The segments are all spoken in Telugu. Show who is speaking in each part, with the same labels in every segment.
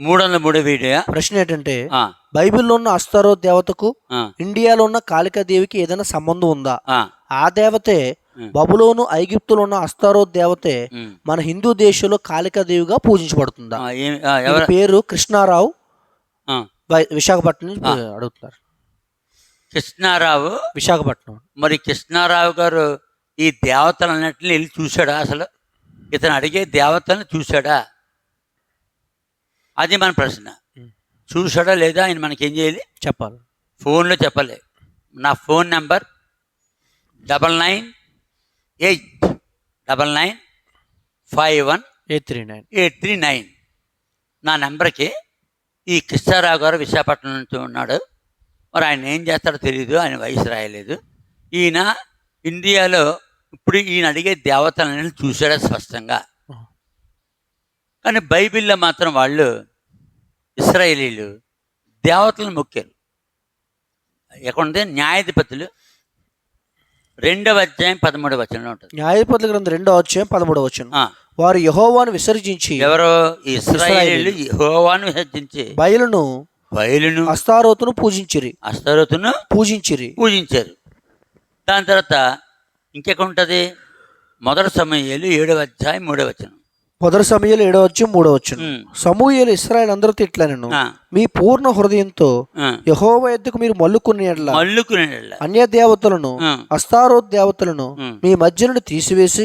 Speaker 1: మూడు వందల మూడు వీడియో
Speaker 2: ప్రశ్న ఏంటంటే బైబిల్లో ఉన్న అస్తారో దేవతకు ఇండియాలో ఉన్న కాళికా దేవికి ఏదైనా సంబంధం ఉందా? ఆ. దేవతే. బబులోను ఐగిప్తులో ఉన్న అస్తారో దేవతే మన హిందూ దేశంలో కాళికా దేవిగా పూజించబడుతుందా పేరు కృష్ణారావు. విశాఖపట్నం అడుగుతున్నారు.
Speaker 1: కృష్ణారావు?
Speaker 2: విశాఖపట్నం.
Speaker 1: మరి కృష్ణారావు గారు ఈ దేవతలన్నింటినీ వెళ్ళి చూశాడా అసలు? ఇతను అడిగే దేవతలను చూశాడా? అది మన ప్రశ్న.
Speaker 2: ఉం.
Speaker 1: చూశాడా లేదా ఆయన మనకేం చేయాలి?
Speaker 2: చెప్పాలి.
Speaker 1: ఫోన్లో చెప్పలే. నా phone number double nine eight double nine five one
Speaker 2: eight three nine.
Speaker 1: Eight three nine. నా నెంబర్కి ఈ కృష్ణారావు గారు విశాఖపట్నం నుంచి ఉన్నాడు. మరి ఆయన ఏం చేస్తాడో తెలియదు ఆయన వయసు రాయలేదు. ఈయన ఇండియాలో ఇప్పుడు ఈయన అడిగే దేవతలను చూశాడా స్పష్టంగా. కానీ బైబిల్లో మాత్రం వాళ్ళు ఇస్రాయేలీలు దేవతలను మొక్కారు. ఎక్కడుంటే న్యాయాధిపతులు. రెండవ అధ్యాయం పదమూడవ వచనంలో ఉంటుంది.
Speaker 2: న్యాయపతుల గ్రంథం రెండో అధ్యాయం పదమూడవ వచ్చిన వారు యహోవాను విసర్జించి
Speaker 1: ఎవరో? ఈ ఇస్రాయేలీలు యెహోవాను విసర్జించి
Speaker 2: బయలును
Speaker 1: బయలును
Speaker 2: అస్తారోతును పూజించిరి.
Speaker 1: అస్తరోతును
Speaker 2: పూజించిరి.
Speaker 1: పూజించారు. దాని తర్వాత ఇంకెక్కడ ఉంటుంది? మొదటి సమయాలు ఏడవ అధ్యాయం మూడవ వచనం.
Speaker 2: మొదటి సమయాలు ఏడో వచ్చి మూడో వచ్చును
Speaker 1: ఉమ్,
Speaker 2: సమూహలు ఇస్రాయల్ అందరితో ఇట్లా నేను మీ పూర్ణ హృదయంతో
Speaker 1: ఆ.
Speaker 2: యహోవ ఎద్దుకు మీరు మల్లుకుని అన్య దేవతలను
Speaker 1: ఆ,
Speaker 2: అస్తారోత్ దేవతలను మీ మధ్య నుండి తీసివేసి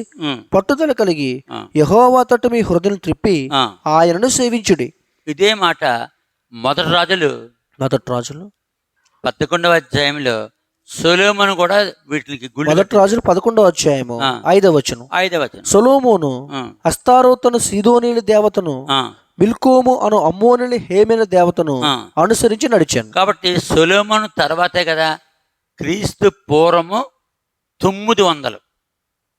Speaker 2: పట్టుదల కలిగి యహోవా తట్టు మీ హృదయం త్రిప్పి. ఆయనను సేవించుడి.
Speaker 1: ఇదే మాట మొదటి రాజులు
Speaker 2: మొదటి రాజులు
Speaker 1: పదకొండవ అధ్యాయంలో సొలోమను కూడా వీటికి
Speaker 2: మొదటి రాజులు పదకొండవ అధ్యాయము. ఐదవ వచనం
Speaker 1: ఐదవ వచనం
Speaker 2: సొలోమోను అస్తారోతను సీదోనీల దేవతను మిల్కోము అను అమ్మోనిని హేమిన దేవతను. అనుసరించి నడిచాను.
Speaker 1: కాబట్టి సొలోమను తర్వాతే కదా క్రీస్తు పూర్వము తొమ్మిది వందలు.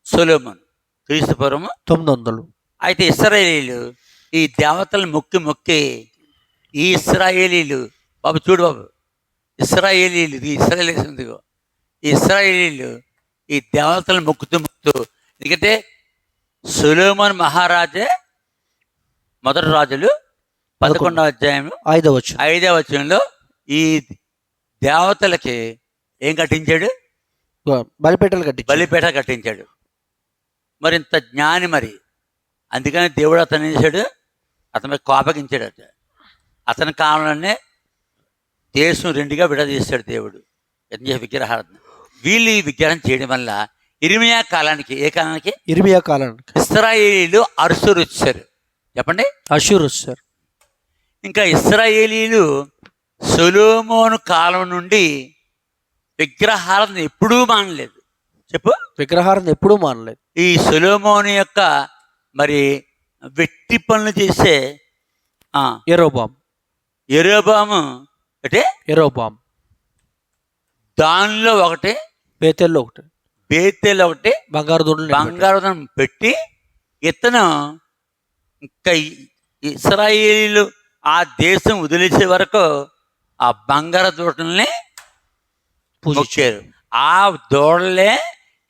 Speaker 1: సొలోమను క్రీస్తు పూర్వము
Speaker 2: తొమ్మిది వందలు.
Speaker 1: అయితే ఇస్రాయేలీలు ఈ దేవతలు మొక్కి మొక్కి ఈ ఇస్రాయేలీలు బాబు చూడు బాబు ఇస్రాయేలీలు ఈ ఇస్రాయేలీలు ఈ దేవతలు మొక్కుతూ మొక్కుతూ ఎందుకంటే సులోమన్ మహారాజే మొదటి రాజులు పదకొండవ అధ్యాయం
Speaker 2: ఐదవ
Speaker 1: ఐదవ వచనంలో ఈ దేవతలకి ఏం కట్టించాడు?
Speaker 2: బలిపేటలు కట్టి
Speaker 1: బలిపేట కట్టించాడు. మరి ఇంత జ్ఞాని మరి. అందుకని దేవుడు అతను చేశాడు? అతని కోపగించాడు అతని కాలంలోనే దేశం రెండుగా విడదీశాడు దేవుడు. యజ్ఞ విగ్రహారాధన. వీళ్ళు ఈ విగ్రహం చేయడం వల్ల ఇరిమియా కాలానికి ఏ కాలానికి?
Speaker 2: ఇర్మియా కాలానికి.
Speaker 1: ఇస్రాయేలీలు అరుసురు వచ్చారు. చెప్పండి?
Speaker 2: అషూర్ సార్
Speaker 1: ఇంకా ఇస్రాయేలీలు సొలోమోను కాలం నుండి విగ్రహాలను ఎప్పుడూ మానలేదు. చెప్పు.
Speaker 2: విగ్రహారం ఎప్పుడూ మానలేదు.
Speaker 1: ఈ సొలోమోను యొక్క మరి వెట్టి పనులు చేసే ఆ,
Speaker 2: ఎరోబాం
Speaker 1: యెరోబాము అంటే
Speaker 2: ఎరోబాం
Speaker 1: దానిలో ఒకటి
Speaker 2: బేతెల్లో ఒకటి.
Speaker 1: బేతేలు ఒకటి
Speaker 2: బంగారు దొడ్లు
Speaker 1: బంగారం పెట్టి ఇతను ఇంకా ఇస్రాయేలీలు ఆ దేశం వదిలేసే వరకు ఆ బంగారు దూడల్ని మొక్కారు. ఆ దూడలే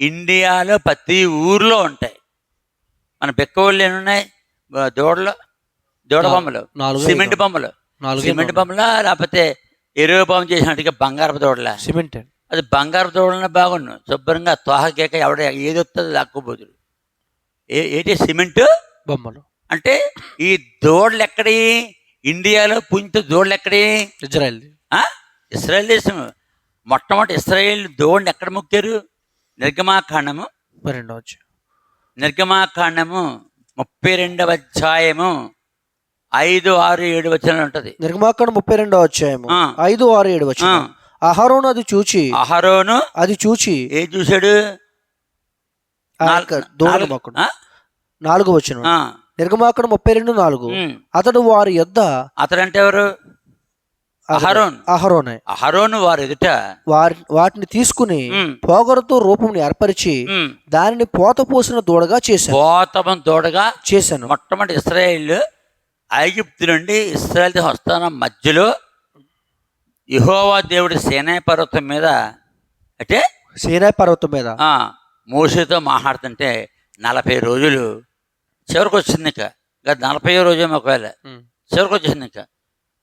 Speaker 1: ఇండియాలో ప్రతి ఊర్లో ఉంటాయి. మన బెక్కవాళ్ళు బ- దూడలు దూడ బొమ్మలు.
Speaker 2: నాలుగు
Speaker 1: సిమెంట్ బొమ్మలు.
Speaker 2: నాలుగు
Speaker 1: సిమెంట్ బొమ్మలా లేకపోతే ఎరువు బొమ్మ చేసినట్టుగా బంగారపు దూడలా
Speaker 2: సిమెంట్.
Speaker 1: అది బంగారు దూడలనే బాగున్నావు శుభ్రంగా తోహకేక ఎవడ ఏది వస్తుందో లాక్కోబోతుడు. ఏ ఏంటి సిమెంట్?
Speaker 2: బొమ్మలు.
Speaker 1: అంటే ఈ దూడలు ఎక్కడి? ఇండియాలో పుంజు దూడలు ఎక్కడి?
Speaker 2: ఇజ్రాయెల్?
Speaker 1: ఇస్రాయేల్ దేశం. మొట్టమొదటి ఇస్రాయేల్ దూడని ఎక్కడ మొక్కారు? నిర్గమాకాండము.
Speaker 2: రెండవ వచ్చి
Speaker 1: నిర్గమాకాండము ముప్పై రెండవ అధ్యాయము. ఐదు ఆరు ఏడు వచనాలు ఉంటుంది.
Speaker 2: నిర్మాకాండ ముప్పై రెండవ అధ్యాయము.
Speaker 1: ఆ.
Speaker 2: ఐదు ఆరు ఏడు వచ్చి
Speaker 1: ఆ.
Speaker 2: అహరోను అది చూచి
Speaker 1: అహరోను
Speaker 2: అది చూచి
Speaker 1: ఏ చూశాడు? నాలుగు-
Speaker 2: వచ్చిన. నిర్గమాకాండ ముప్పై రెండు నాలుగు. అతడు వారి యొద్ద
Speaker 1: అతడంటే ఎవరు? అహరోన్.
Speaker 2: అహరోనే.
Speaker 1: అహరోను వారు ఎదుట.
Speaker 2: వారి వాటిని తీసుకుని పోగరతో రూపంని ఏర్పరిచి దానిని పోత పోసిన దూడగా చేశాను.
Speaker 1: పోతమం తోడగా
Speaker 2: చేశాను.
Speaker 1: మొట్టమొదటి ఇస్రాయేల్ ఐగుప్తు నుండి ఇస్రాయేల్ వస్తాన మధ్యలో యెహోవా దేవుడి సేనా పర్వతం మీద అంటే
Speaker 2: సీనాయి పర్వతం మీద.
Speaker 1: మోసేతో మాట్లాడుతుంటే నలభై రోజులు చివరికి వచ్చింది ఇక. ఇక నలభై రోజు ఒకవేళ. చివరికి వచ్చేసింది ఇంకా.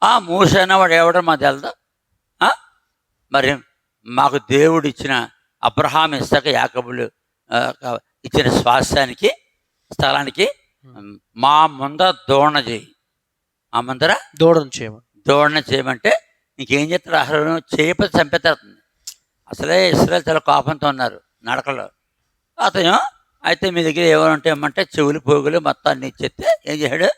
Speaker 1: ఆ మూసైన వాడు ఎవడో మాకు తెలదు? మరి మాకు దేవుడు ఇచ్చిన అబ్రహాం ఇస్తాక యాకబులు ఇచ్చిన స్వాస్థ్యానికి స్థలానికి మా ముందర దోణ చేయి. మా ముందర
Speaker 2: దూడను చేయమని.
Speaker 1: దోణ చేయమంటే ఇంకేం చేస్తారు అసలు చేయకపోతే చంపేస్తుంది అసలే ఇస్రాయల్ చాలా కోపంతో ఉన్నారు నడకలో. అతను అయితే మీ దగ్గర ఏమైనా ఉంటే ఏమంటే చెవులు పోగులు మొత్తం అన్ని ఇచ్చేస్తే ఏం చేశాడు?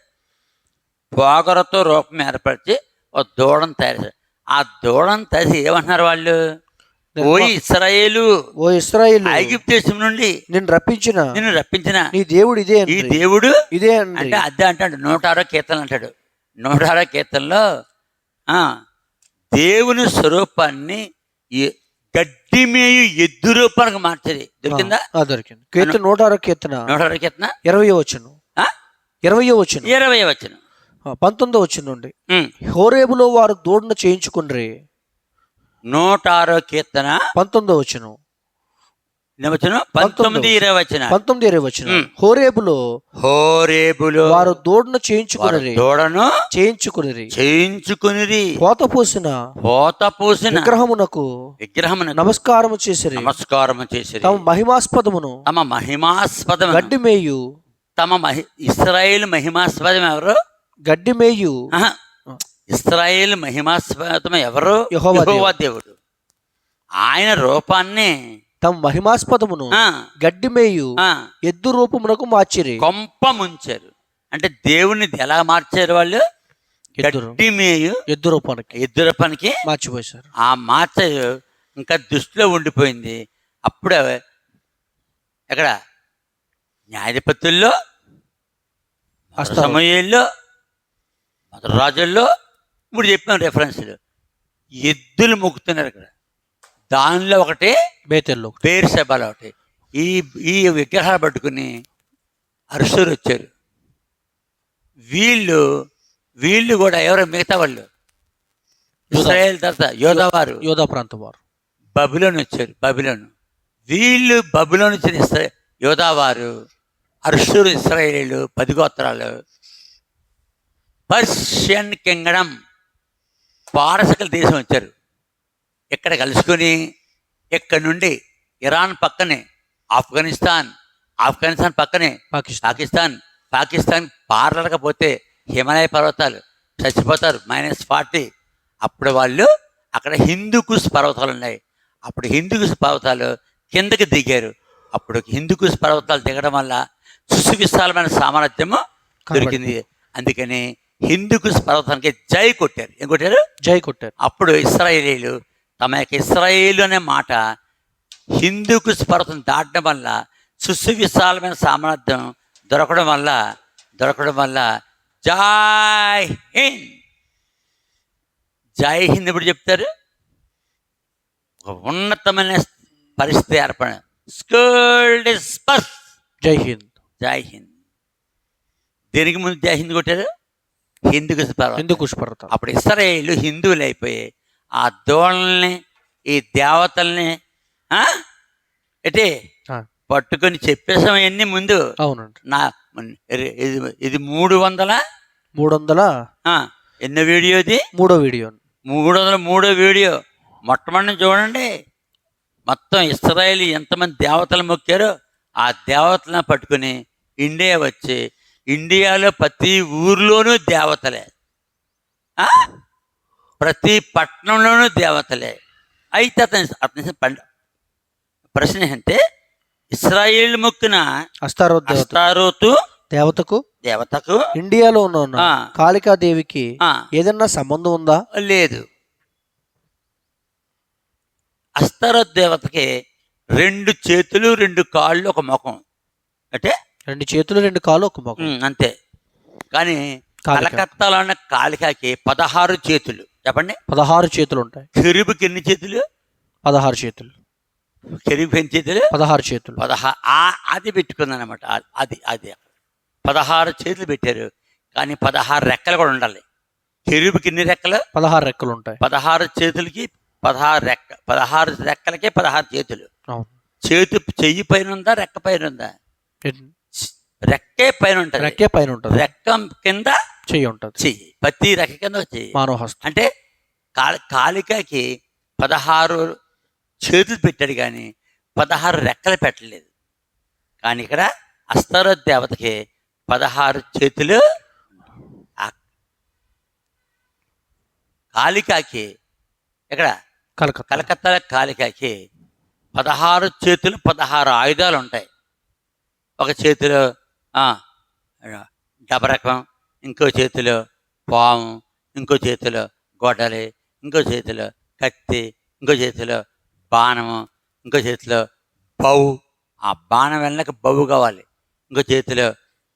Speaker 1: పోగరతో రూపం ఏర్పరిచి ఒక దూడను తయారు ఆ దూడను తయారు ఏమంటున్నారు వాళ్ళు? ఓ ఇస్రాయేలు
Speaker 2: ఓ ఇస్రాయిల్
Speaker 1: ఐగుప్తు దేశం నుండి
Speaker 2: నిన్ను రప్పించిన
Speaker 1: నిన్ను రప్పించిన
Speaker 2: నీ దేవుడు ఇదే
Speaker 1: ఈ. దేవుడు
Speaker 2: ఇదే
Speaker 1: అంటే అదే అంటాడు నూట ఆరో కీర్తనలు అంటాడు. నూట ఆరో కీర్తనలో దేవుని స్వరూపాన్ని గడ్డి మేయు ఎద్దు రూపానికి మార్చేది. దొరికిందా?
Speaker 2: దొరికింది. కీర్తన నూట ఆరో కీర్తన
Speaker 1: నూట ఆరో కీర్తన
Speaker 2: ఇరవై వచ్చును? ఇరవై వచ్చును
Speaker 1: ఇరవై వచ్చిన
Speaker 2: పంతొమ్మిదో వచ్చిన నుండి. హోరేబులో వారు దూడను చేయించుకుండ్రి
Speaker 1: నూట ఆరో కీర్తన?
Speaker 2: పంతొమ్మిదో వచ్చును
Speaker 1: వచ్చిన పంతొమ్మిది ఇరవై వచ్చిన
Speaker 2: పంతొమ్మిది ఇరవై వచ్చిన. హోరేబులో
Speaker 1: హోరేబులో
Speaker 2: వారు దూడను చేయించుకుని
Speaker 1: దూడను
Speaker 2: చేయించుకుని
Speaker 1: చేయించుకుని
Speaker 2: కోత పోసిన
Speaker 1: పోత పూసిన
Speaker 2: విగ్రహమునకు
Speaker 1: విగ్రహమునకు
Speaker 2: నమస్కారము చేసిరి.
Speaker 1: నమస్కారం చేసిరి.
Speaker 2: తమ మహిమాస్పదమును
Speaker 1: తమ మహిమాస్పదం
Speaker 2: గడ్డి మేయు.
Speaker 1: తమ మహి ఇస్రాయేల్ మహిమాస్పదం ఎవరు?
Speaker 2: గడ్డి మేయు.
Speaker 1: ఇస్రాయేల్ మహిమాస్పదం ఎవరు?
Speaker 2: యెహోవా
Speaker 1: దేవుడు. ఆయన రూపాన్ని
Speaker 2: తమ మహిమాస్పదమును గడ్డి మేయు ఎద్దు రూపమునకు మార్చిరి.
Speaker 1: కొంప ముంచారు. అంటే దేవుణ్ణి ఎలా మార్చారు వాళ్ళు?
Speaker 2: ఎద్దు
Speaker 1: గడ్డి మేయు
Speaker 2: ఎద్దు రూపానికి.
Speaker 1: ఎద్దుల పనికి
Speaker 2: మార్చిపోయారు
Speaker 1: ఆ మార్చ ఇంకా దృష్టిలో ఉండిపోయింది. అప్పుడు ఎక్కడ? న్యాయాధిపతుల్లో. సమయంలో మొదటి రాజుల్లో ఇప్పుడు చెప్పిన రెఫరెన్స్లు ఎద్దులు మొక్కుతున్నారు ఇక్కడ. దానిలో ఒకటి
Speaker 2: బేతెల్లో
Speaker 1: పేరు సభలో ఒకటి. ఈ ఈ విగ్రహాలు పట్టుకుని అరుసురు వచ్చారు. వీళ్ళు వీళ్ళు కూడా ఎవరో? మిగతా వాళ్ళు. ఇస్రాయేల్ తర్వాత యోధవారు
Speaker 2: యోధా ప్రాంతం వారు.
Speaker 1: బబులోని వచ్చారు బబులోను. వీళ్ళు బబులోని వచ్చిన ఇస్రా యోధావారు అర్షురు ఇస్రాయేలీలు పది గోత్రాలు. పర్షియన్ కింగడం పారసకల దేశం వచ్చారు. ఇక్కడ కలుసుకొని ఇక్కడ నుండి? ఇరాన్ పక్కనే ఆఫ్ఘనిస్తాన్ ఆఫ్ఘనిస్తాన్ పక్కనే
Speaker 2: పాకిస్తాన్.
Speaker 1: పాకిస్తాన్. పాకిస్తాన్ పారలకపోతే హిమాలయ పర్వతాలు చచ్చిపోతారు మైనస్ ఫార్టీ. అప్పుడు వాళ్ళు అక్కడ హిందూకుస్ పర్వతాలు ఉన్నాయి. అప్పుడు హిందూకుస్ పర్వతాలు కిందకి దిగారు. అప్పుడు హిందూకుస్ పర్వతాలు దిగడం వల్ల సువిశాలమైన సామర్థ్యము దొరికింది. అందుకని హిందూకుస్ పర్వతానికి జై కొట్టారు. ఏం కొట్టారు?
Speaker 2: జై కొట్టారు.
Speaker 1: అప్పుడు ఇస్రాయేలీలు తమ యొక్క ఇస్రాయేలు అనే మాట హిందూకుస్ పర్వతం దాటడం వల్ల సువిశాలమైన సామర్థ్యం దొరకడం వల్ల దొరకడం వల్ల జై హింద్. జై హింద్ ఎప్పుడు చెప్తారు? ఉన్నతమైన పరిస్థితి ఏర్పడ స్కూల్ డిస్పర్స్
Speaker 2: జై హింద్.
Speaker 1: జై హింద్. దేనికి ముందు జై హింద్ కొట్టారు? హిందూకుస్ పర్వతం
Speaker 2: హిందూ కుష్పర్వతం
Speaker 1: అప్పుడు ఇస్రాయేళ్ళు హిందువులు అయిపోయి ఆ దోళ్ళని ఈ దేవతల్ని? ఎటే పట్టుకొని చెప్పేసాం అన్ని ముందు?
Speaker 2: అవునండి.
Speaker 1: నా ఇది- ఇది మూడు వందల?
Speaker 2: మూడు వందల
Speaker 1: ఎన్నో వీడియో ఇది?
Speaker 2: మూడో వీడియో.
Speaker 1: మూడు వందల మూడో వీడియో. మొట్టమొదటి చూడండి. మొత్తం ఇస్రాయేల్ ఎంతమంది దేవతలు మొక్కారో ఆ దేవతలను పట్టుకుని ఇండియా వచ్చి ఇండియాలో ప్రతి ఊర్లోనూ దేవతలే? ప్రతి పట్టణంలోనూ దేవతలే. అయితే అతని అతని పండ ప్రశ్న ఏంటంటే ఇస్రాయేల్ మొక్కిన అస్తారోతు
Speaker 2: దేవతకు?
Speaker 1: దేవతకు?
Speaker 2: ఇండియాలో ఉన్న. కాళికాదేవికి ఏదన్నా సంబంధం ఉందా?
Speaker 1: లేదు. అస్తరోత్ దేవతకి రెండు చేతులు రెండు కాళ్ళు ఒక ముఖం. అంటే?
Speaker 2: రెండు చేతులు రెండు కాళ్ళు ఒక
Speaker 1: ఉమ్, అంతే. కానీ. కలకత్తాలో ఉన్న కాళికాకి పదహారు చేతులు. చెప్పండి.
Speaker 2: పదహారు చేతులు ఉంటాయి
Speaker 1: కెరుబుకి ఎన్ని చేతులు?
Speaker 2: పదహారు చేతులు.
Speaker 1: కెరుబుకి ఎన్ని చేతులు?
Speaker 2: పదహారు చేతులు.
Speaker 1: పదహా అది పెట్టుకుందనమాట అది అది పదహారు చేతులు పెట్టారు. కానీ పదహారు రెక్కలు కూడా ఉండాలి. కెరుబుకి ఎన్ని రెక్కలు?
Speaker 2: పదహారు రెక్కలు ఉంటాయి
Speaker 1: పదహారు చేతులకి పదహారు రెక్క పదహారు రెక్కలకి పదహారు చేతులు. చేతు చెయ్యి పైన ఉందా రెక్క పైన ఉందా? రెక్కే పైన ఉంటుంది.
Speaker 2: రెక్కే పైన ఉంటుంది.
Speaker 1: రెక్క కింద
Speaker 2: చెయ్యి ఉంటుంది
Speaker 1: చెయ్యి. ప్రతి రెక్క కింద చెయ్యి.
Speaker 2: మానవ హస్తం
Speaker 1: అంటే కాళ కాళికకి పదహారు చేతులు పెట్టాడు కానీ పదహారు రెక్కలు పెట్టలేదు. కానీ ఇక్కడ అస్తర దేవతకి పదహారు చేతులు ఆ కాళికాకి ఇక్కడ
Speaker 2: కలకత్తా.
Speaker 1: కలకత్తా కాళికాకి పదహారు చేతులు పదహారు ఆయుధాలు ఉంటాయి. ఒక చేతిలో డబరకం ఇంకో చేతిలో పాము ఇంకో చేతిలో గొడ్డలి ఇంకో చేతిలో కత్తి ఇంకో చేతిలో బాణము ఇంకో చేతిలో బౌ ఆ బాణం వెళ్ళక బౌ కావాలి. ఇంకో చేతిలో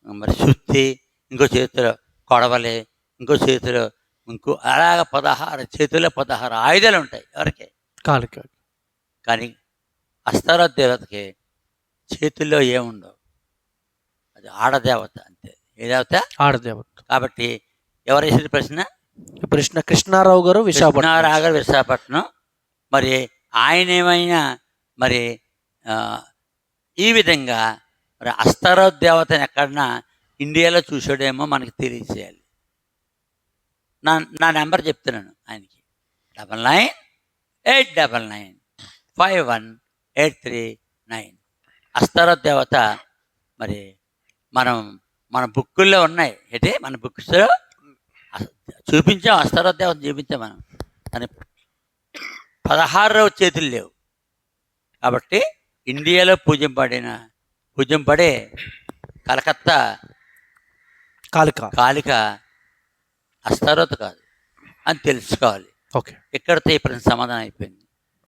Speaker 1: మరి సుత్తి ఇంకో చేతిలో కొడవలి ఇంకో చేతిలో ఇంకో అలాగ పదహారు చేతిలో పదహారు ఆయుధాలు ఉంటాయి ఎవరికి?
Speaker 2: కాలిక
Speaker 1: కానీ అస్తార దేవతకి చేతుల్లో ఏముండవు? అది ఆడదేవత అంతే. ఏ దేవత
Speaker 2: ఆడదేవత.
Speaker 1: కాబట్టి ఎవరు వేసిన ప్రశ్న?
Speaker 2: ప్రశ్న కృష్ణారావు గారు విశాఖపట్నం.
Speaker 1: కృష్ణారాగర్ విశాఖపట్నం. మరి ఆయన ఏమైనా మరి ఈ విధంగా మరి అస్తార దేవతని ఎక్కడన్నా ఇండియాలో చూసాడేమో మనకి తెలియచేయాలి నా నా నెంబర్ చెప్తున్నాను ఆయనకి. Double nine eight double nine five one eight three nine. అస్తార దేవత మరి మనం మన బుక్కుల్లో ఉన్నాయి. ఏంటి మన బుక్స్లో చూపించాం అస్తార దేవత చూపించాం మనం. అని పదహారు చేతులు లేవు. కాబట్టి ఇండియాలో పూజింపబడిన పూజింపడే కలకత్తా
Speaker 2: కాలిక
Speaker 1: కాళిక అస్తారోత కాదు. అని తెలుసుకోవాలి.
Speaker 2: ఓకే.
Speaker 1: ఇక్కడితో ఈ ప్రశ్న సమాధానం అయిపోయింది?